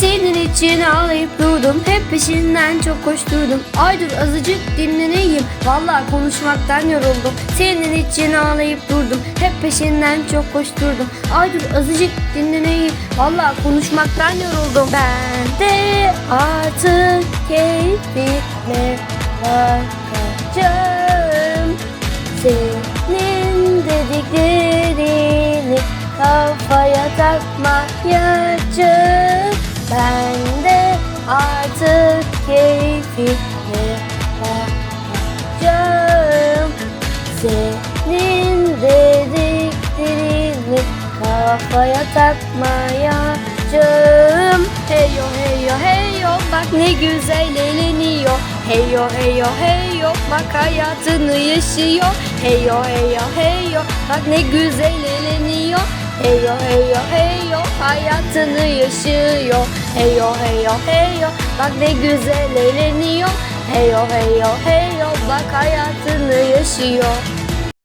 Senin için ağlayıp durdum. Hep peşinden çok koşturdum. Ay dur azıcık dinleneyim. Vallahi konuşmaktan yoruldum. Senin için ağlayıp durdum. Hep peşinden çok koşturdum. Ay dur azıcık dinleneyim. Vallahi konuşmaktan yoruldum. Ben de artık keyfine bakacağım. Senin Senin dediklerini kafaya takmayacağım Heyo heyo heyo bak ne güzel eğleniyor Heyo heyo heyo bak hayatını yaşıyor Heyo heyo heyo bak ne güzel eğleniyor Heyo heyo heyo hayatını yaşıyor Heyo heyo heyo bak ne güzel eğleniyor Heyo heyo heyo bak hayatını yaşıyor